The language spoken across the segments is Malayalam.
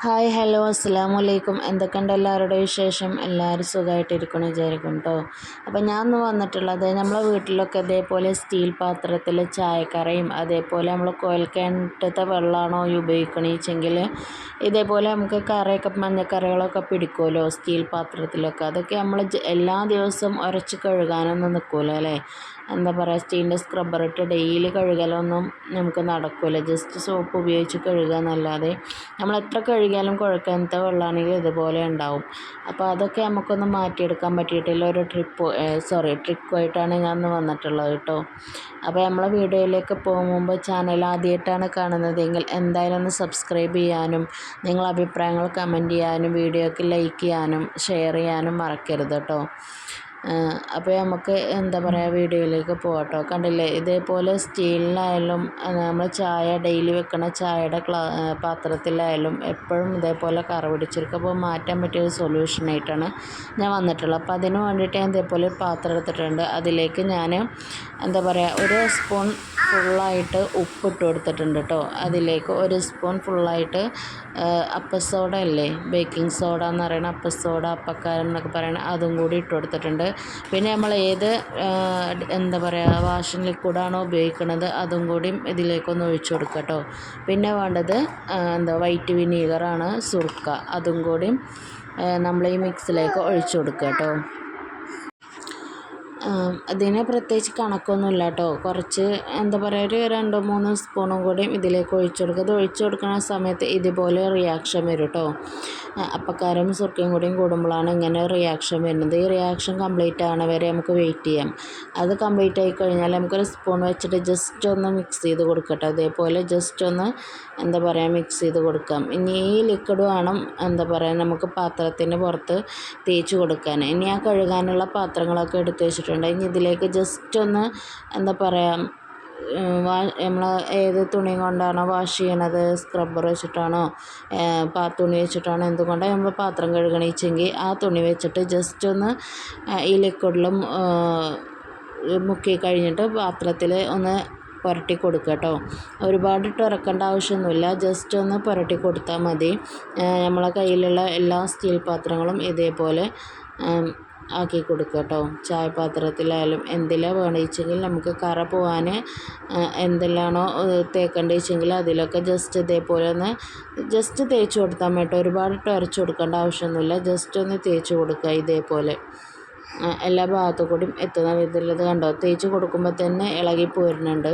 ഹായ് ഹലോ അസ്സാം വലൈക്കും എന്തൊക്കെയുണ്ട് എല്ലാവരുടെ വിശേഷം? എല്ലാവരും സുഖമായിട്ടിരിക്കണം വിചാരിക്കും കേട്ടോ അപ്പം ഞാൻ ഇന്ന് വന്നിട്ടുള്ളത് നമ്മളെ വീട്ടിലൊക്കെ ഇതേപോലെ സ്റ്റീൽ പാത്രത്തിൽ ചായക്കറയും അതേപോലെ നമ്മൾ കുഴൽക്കിണറ്റത്തെ വെള്ളമാണോ ഉപയോഗിക്കണേച്ചെങ്കിൽ ഇതേപോലെ നമുക്ക് കറിയൊക്കെ മഞ്ഞക്കറികളൊക്കെ പിടിക്കുമല്ലോ സ്റ്റീൽ പാത്രത്തിലൊക്കെ. അതൊക്കെ നമ്മൾ എല്ലാ ദിവസവും ഉരച്ച് കഴുകാനൊന്നും നിൽക്കില്ല അല്ലേ? എന്താ പറയുക സ്റ്റീലിന്റെ സ്ക്രബ്ബർ ഇട്ട് ഡെയിലി കഴുകലൊന്നും നമുക്ക് നടക്കില്ല ജസ്റ്റ് സോപ്പ് ഉപയോഗിച്ച് കഴുകുക എന്നല്ലാതെ നമ്മൾ എത്ര കഴുകിയാലും കുഴക്കാനത്തെ വെള്ളമാണെങ്കിൽ ഇതുപോലെ ഉണ്ടാവും. അപ്പോൾ അതൊക്കെ നമുക്കൊന്ന് മാറ്റിയെടുക്കാൻ പറ്റിയിട്ടില്ല. ഒരു ട്രിപ്പ് സോറി ട്രിക്കുമായിട്ടാണ് ഞാൻ ഇന്ന് വന്നിട്ടുള്ളത് കേട്ടോ അപ്പോൾ നമ്മളെ വീഡിയോയിലേക്ക് പോകുമ്പോൾ ചാനൽ ആദ്യമായിട്ടാണ് കാണുന്നതെങ്കിൽ എന്തായാലും ഒന്ന് സബ്സ്ക്രൈബ് ചെയ്യാനും നിങ്ങളെ അഭിപ്രായങ്ങൾ കമന്റ് ചെയ്യാനും വീഡിയോയ്ക്ക് ലൈക്ക് ചെയ്യാനും ഷെയർ ചെയ്യാനും മറക്കരുത് കേട്ടോ അപ്പോൾ നമുക്ക് എന്താ പറയുക വീഡിയോയിലേക്ക് കേട്ടോ കണ്ടില്ലേ ഇതേപോലെ സ്റ്റീലിനായാലും നമ്മൾ ചായ ഡെയിലി വെക്കുന്ന ചായയുടെ ക്ലാ പാത്രത്തിലായാലും എപ്പോഴും ഇതേപോലെ കറ പിടിച്ചിരിക്കും. അപ്പോൾ മാറ്റാൻ പറ്റിയ ഒരു സൊല്യൂഷനായിട്ടാണ് ഞാൻ വന്നിട്ടുള്ളത്. അപ്പോൾ അതിന് വേണ്ടിയിട്ട് ഞാൻ ഇതേപോലെ ഒരു പാത്രം എടുത്തിട്ടുണ്ട്. അതിലേക്ക് ഞാൻ എന്താ പറയുക ഒരു സ്പൂൺ ഫുള്ളായിട്ട് ഉപ്പിട്ട് കൊടുത്തിട്ടുണ്ട് കേട്ടോ അതിലേക്ക് ഒരു സ്പൂൺ ഫുള്ളായിട്ട് അപ്പസോഡ അല്ലേ ബേക്കിംഗ് സോഡ എന്ന് പറയുന്ന അപ്പസോഡ അപ്പക്കാരം എന്നൊക്കെ പറയണ അതും കൂടി ഇട്ട് കൊടുത്തിട്ടുണ്ട്. പിന്നെ നമ്മൾ ഏത് എന്താ പറയുക വാഷിംഗ് ലിക്വിഡാണോ ഉപയോഗിക്കുന്നത് അതും കൂടി ഇതിലേക്കൊന്ന് ഒഴിച്ചു കൊടുക്കുക കേട്ടോ പിന്നെ വേണ്ടത് എന്താ വൈറ്റ് വിനീഗറാണ് സുർക്ക. അതും കൂടി നമ്മൾ ഈ മിക്സിലേക്ക് ഒഴിച്ചു കൊടുക്കുക കേട്ടോ അതിന് പ്രത്യേകിച്ച് കണക്കൊന്നുമില്ല കേട്ടോ കുറച്ച് എന്താ പറയുക ഒരു രണ്ടോ മൂന്നോ സ്പൂണും കൂടി ഇതിലേക്ക് ഒഴിച്ചു കൊടുക്കുക. അത് ഒഴിച്ചു കൊടുക്കുന്ന സമയത്ത് ഇതുപോലെ റിയാക്ഷൻ വരും കേട്ടോ അപ്പക്കാരും സുർക്കയും കൂടിയും കൂടുമ്പോഴാണ് ഇങ്ങനെ റിയാക്ഷൻ വരുന്നത്. ഈ റിയാക്ഷൻ കംപ്ലീറ്റ് ആവണ വരെ നമുക്ക് വെയിറ്റ് ചെയ്യാം. അത് കംപ്ലീറ്റ് ആയി കഴിഞ്ഞാൽ നമുക്കൊരു സ്പൂൺ വെച്ചിട്ട് ജസ്റ്റ് ഒന്ന് മിക്സ് ചെയ്ത് കൊടുക്കട്ടെ. അതേപോലെ ജസ്റ്റ് ഒന്ന് എന്താ പറയുക മിക്സ് ചെയ്ത് കൊടുക്കാം. ഇനി ഈ ലിക്വിഡ് വേണം എന്താ പറയുക നമുക്ക് പാത്രത്തിന് പുറത്ത് തേച്ച് കൊടുക്കാൻ. ഇനി ആ കഴുകാനുള്ള പാത്രങ്ങളൊക്കെ എടുത്ത് വെച്ചിട്ടുണ്ട്. ഇനി ഇതിലേക്ക് ജസ്റ്റ് ഒന്ന് എന്താ പറയുക നമ്മൾ ഏത് തുണി കൊണ്ടാണോ വാഷ് ചെയ്യണത്? സ്ക്രബ്ബർ വെച്ചിട്ടാണോ? പാ തുണി വെച്ചിട്ടാണോ? എന്തുകൊണ്ടാണ് നമ്മൾ പാത്രം കഴുകണേച്ചെങ്കിൽ ആ തുണി വെച്ചിട്ട് ജസ്റ്റ് ഒന്ന് ഈ ലിക്വിഡിലും മുക്കി കഴിഞ്ഞിട്ട് പാത്രത്തിൽ ഒന്ന് പുരട്ടി കൊടുക്കുക കേട്ടോ ഒരുപാട് ഇറക്കേണ്ട ആവശ്യമൊന്നുമില്ല. ജസ്റ്റ് ഒന്ന് പുരട്ടി കൊടുത്താൽ മതി. നമ്മളെ കയ്യിലുള്ള എല്ലാ സ്റ്റീൽ പാത്രങ്ങളും ഇതേപോലെ ആക്കി കൊടുക്കുക കേട്ടോ ചായപാത്രത്തിലായാലും എന്തിലാണ് വേണമെങ്കിൽ നമുക്ക് കറ പോവാൻ എന്തെല്ലാമാണോ തേക്കേണ്ടത് വെച്ചെങ്കിൽ അതിലൊക്കെ ജസ്റ്റ് ഇതേപോലെ ഒന്ന് ജസ്റ്റ് തേച്ച് കൊടുത്താൽ കേട്ടോ ഒരുപാട് ഉരച്ച് കൊടുക്കേണ്ട ആവശ്യമൊന്നുമില്ല. ജസ്റ്റ് ഒന്ന് തേച്ച് കൊടുക്കുക ഇതേപോലെ. എല്ലാ ഭാഗത്തു കൂടിയും എത്തുന്ന വിധത്തിലുള്ളത് കണ്ടോ? തേച്ച് കൊടുക്കുമ്പോൾ തന്നെ ഇളകി പോരുന്നുണ്ട്.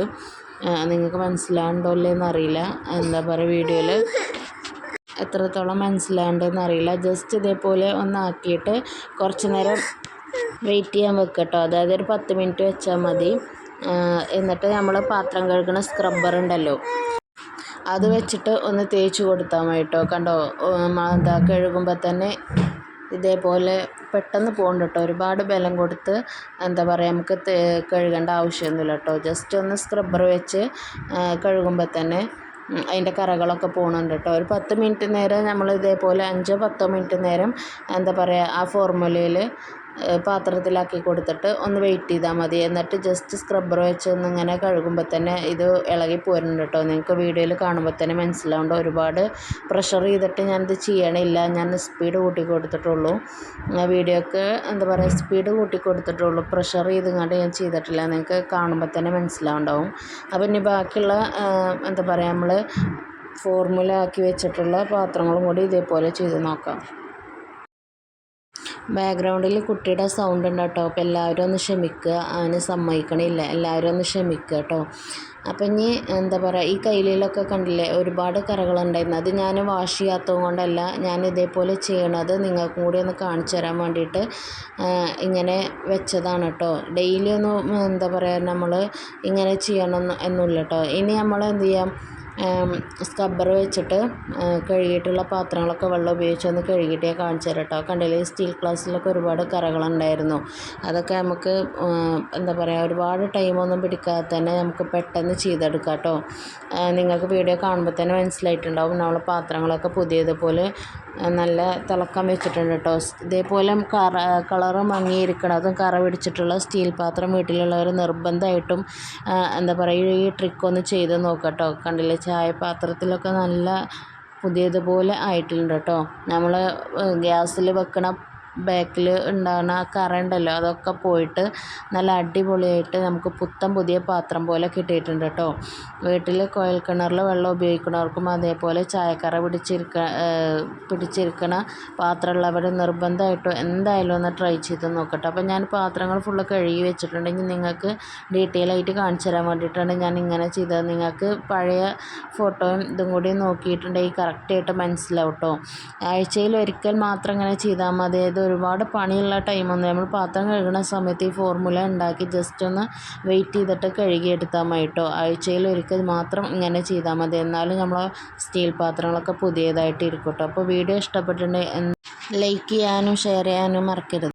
നിങ്ങൾക്ക് മനസ്സിലാകണ്ടോ അല്ലേ അറിയില്ല എന്താ പറയുക വീഡിയോയിൽ എത്രത്തോളം മനസ്സിലാവുന്നുണ്ടെന്ന് അറിയില്ല ജസ്റ്റ് ഇതേപോലെ ഒന്നാക്കിയിട്ട് കുറച്ച് നേരം വെയിറ്റ് ചെയ്യാൻ വെക്കുക കേട്ടോ അതായത് ഒരു പത്ത് മിനിറ്റ് വെച്ചാൽ മതി. എന്നിട്ട് നമ്മൾ പാത്രം കഴുകുന്ന സ്ക്രബ്ബർ ഉണ്ടല്ലോ. അത് വെച്ചിട്ട് ഒന്ന് തേച്ച് കൊടുത്താൽ മതി കേട്ടോ കണ്ടോ? എന്താ കഴുകുമ്പോൾ തന്നെ ഇതേപോലെ പെട്ടെന്ന് പോകണ്ട കേട്ടോ ഒരുപാട് ബലം കൊടുത്ത് എന്താ പറയുക നമുക്ക് കഴുകേണ്ട ആവശ്യമൊന്നുമില്ല കേട്ടോ ജസ്റ്റ് ഒന്ന് സ്ക്രബ്ബർ വെച്ച് കഴുകുമ്പോൾ തന്നെ അതിന്റെ കറകളൊക്കെ പോകുന്നുണ്ട് കേട്ടോ ഒരു പത്ത് മിനിറ്റ് നേരം നമ്മൾ ഇതേപോലെ അഞ്ചോ പത്തോ മിനിറ്റ് നേരം എന്താ പറയുക ആ ഫോർമുലയിൽ പാത്രത്തിലാക്കി കൊടുത്തിട്ട് ഒന്ന് വെയിറ്റ് ചെയ്താൽ മതി. എന്നിട്ട് ജസ്റ്റ് സ്ക്രബ്ബർ വെച്ച് ഒന്ന് ഇങ്ങനെ കഴുകുമ്പോൾ തന്നെ ഇത് ഇളകി പോരുന്നുണ്ട് കേട്ടോ. നിങ്ങൾക്ക് വീഡിയോയിൽ കാണുമ്പോൾ തന്നെ മനസ്സിലാവേണ്ട. ഒരുപാട് പ്രഷർ ചെയ്തിട്ട് ഞാനിത് ചെയ്യണില്ല. ഞാൻ സ്പീഡ് കൂട്ടി കൊടുത്തിട്ടുള്ളൂ. വീഡിയോക്ക് എന്താ പറയുക സ്പീഡ് കൂട്ടി കൊടുത്തിട്ടുള്ളൂ. പ്രഷർ ചെയ്തുകൊണ്ട് ഞാൻ ചെയ്തിട്ടില്ല. നിങ്ങൾക്ക് കാണുമ്പോൾ തന്നെ മനസ്സിലാവുണ്ടാവും. അപ്പം ഇനി ബാക്കിയുള്ള എന്താ പറയുക നമ്മൾ ഫോർമുല ആക്കി വെച്ചിട്ടുള്ള പാത്രങ്ങളും കൂടി ഇതേപോലെ ചെയ്ത് നോക്കാം. ബാക്ക്ഗ്രൗണ്ടിൽ കുട്ടിയുടെ സൗണ്ട് ഉണ്ട് കേട്ടോ. അപ്പോൾ എല്ലാവരും ഒന്ന് ക്ഷമിക്കുക അവന് സമ്മതിക്കണില്ല. എല്ലാവരും ഒന്ന് ക്ഷമിക്കുക കേട്ടോ. അപ്പം ഇനി എന്താ പറയുക ഈ കയ്യിലൊക്കെ കണ്ടില്ലേ ഒരുപാട് കറകളുണ്ടായിരുന്നു അത് ഞാൻ വാഷ് ചെയ്യാത്തത് കൊണ്ടല്ല ഞാൻ ഇതേപോലെ ചെയ്യണത് നിങ്ങൾക്കും കൂടി ഒന്ന് കാണിച്ചു തരാൻ വേണ്ടിയിട്ട് ഇങ്ങനെ വെച്ചതാണ് കേട്ടോ. ഡെയിലി ഒന്നും എന്താ പറയുക നമ്മൾ ഇങ്ങനെ ചെയ്യണം എന്നില്ല കേട്ടോ. ഇനി നമ്മൾ എന്ത് ചെയ്യാം സ്ക്രബ്ബർ വെച്ചിട്ട് കഴുകിയിട്ടുള്ള പാത്രങ്ങളൊക്കെ വെള്ളം ഉപയോഗിച്ച് ഒന്ന് കഴുകിയിട്ട് ഞാൻ കാണിച്ചു തരാം കേട്ടോ. കണ്ടില്ലേ സ്റ്റീൽ ഗ്ലാസ്സിലൊക്കെ ഒരുപാട് കറകളുണ്ടായിരുന്നു. അതൊക്കെ നമുക്ക് എന്താ പറയുക ഒരുപാട് ടൈമൊന്നും പിടിക്കാതെ തന്നെ നമുക്ക് പെട്ടെന്ന് ചെയ്തെടുക്കാം കേട്ടോ. നിങ്ങൾക്ക് വീഡിയോ കാണുമ്പോൾ തന്നെ മനസ്സിലായിട്ടുണ്ടാവും. നമ്മളെ പാത്രങ്ങളൊക്കെ പുതിയതുപോലെ നല്ല തിളക്കം വെച്ചിട്ടുണ്ട് കേട്ടോ. ഇതേപോലെ കറ കളറ് മങ്ങിയിരിക്കണതും കറ പിടിച്ചിട്ടുള്ള സ്റ്റീൽ പാത്രം വീട്ടിലുള്ളവർ നിർബന്ധമായിട്ടും എന്താ പറയുക ഈ ട്രിക്കൊന്ന് ചെയ്ത് നോക്കാം കേട്ടോ. കണ്ടില്ലേ ചായ പാത്രത്തിലൊക്കെ നല്ല പുതിയതുപോലെ ആയിട്ടുണ്ട് കേട്ടോ. നമ്മൾ ഗ്യാസിൽ വെക്കണ ബാക്കിൽ ഉണ്ടാകുന്ന ആ കറ ഉണ്ടല്ലോ അതൊക്കെ പോയിട്ട് നല്ല അടിപൊളിയായിട്ട് നമുക്ക് പുത്തൻ പുതിയ പാത്രം പോലെ കിട്ടിയിട്ടുണ്ട് കേട്ടോ. വീട്ടിൽ കുഴൽ കിണറിൽ വെള്ളം ഉപയോഗിക്കുന്നവർക്കും അതേപോലെ ചായക്കറ പിടിച്ചിരിക്ക പിടിച്ചിരിക്കണ പാത്രമുള്ളവർ നിർബന്ധമായിട്ടും എന്തായാലും ഒന്ന് ട്രൈ ചെയ്ത് നോക്കട്ടെ. അപ്പോൾ ഞാൻ പാത്രങ്ങൾ ഫുള്ള് കഴുകി വെച്ചിട്ടുണ്ടെങ്കിൽ നിങ്ങൾക്ക് ഡീറ്റെയിൽ ആയിട്ട് കാണിച്ചു തരാൻ വേണ്ടിയിട്ടാണ് ഞാൻ ഇങ്ങനെ ചെയ്തത്. നിങ്ങൾക്ക് പഴയ ഫോട്ടോയും ഇതും കൂടി നോക്കിയിട്ടുണ്ടെങ്കിൽ കറക്റ്റായിട്ട് മനസ്സിലാവും കേട്ടോ. ആഴ്ചയിൽ ഒരിക്കൽ മാത്രം ഇങ്ങനെ ചെയ്താൽ മതി. ഇത് ഒരുപാട് പണിയുള്ള ടൈമൊന്നും നമ്മൾ പാത്രം കഴുകുന്ന സമയത്ത് ഈ ഫോർമുല ഉണ്ടാക്കി ജസ്റ്റ് ഒന്ന് വെയിറ്റ് ചെയ്തിട്ട് കഴുകിയെടുത്താൽ മതി കേട്ടോ ആഴ്ചയിൽ ഒരിക്കൽ മാത്രം ഇങ്ങനെ ചെയ്താൽ മതി. എന്നാലും നമ്മൾ സ്റ്റീൽ പാത്രങ്ങളൊക്കെ പുതിയതായിട്ട് ഇരിക്കും കേട്ടോ അപ്പോൾ വീഡിയോ ഇഷ്ടപ്പെട്ടിട്ടുണ്ടെങ്കിൽ ലൈക്ക് ചെയ്യാനും ഷെയർ ചെയ്യാനും മറക്കരുത്.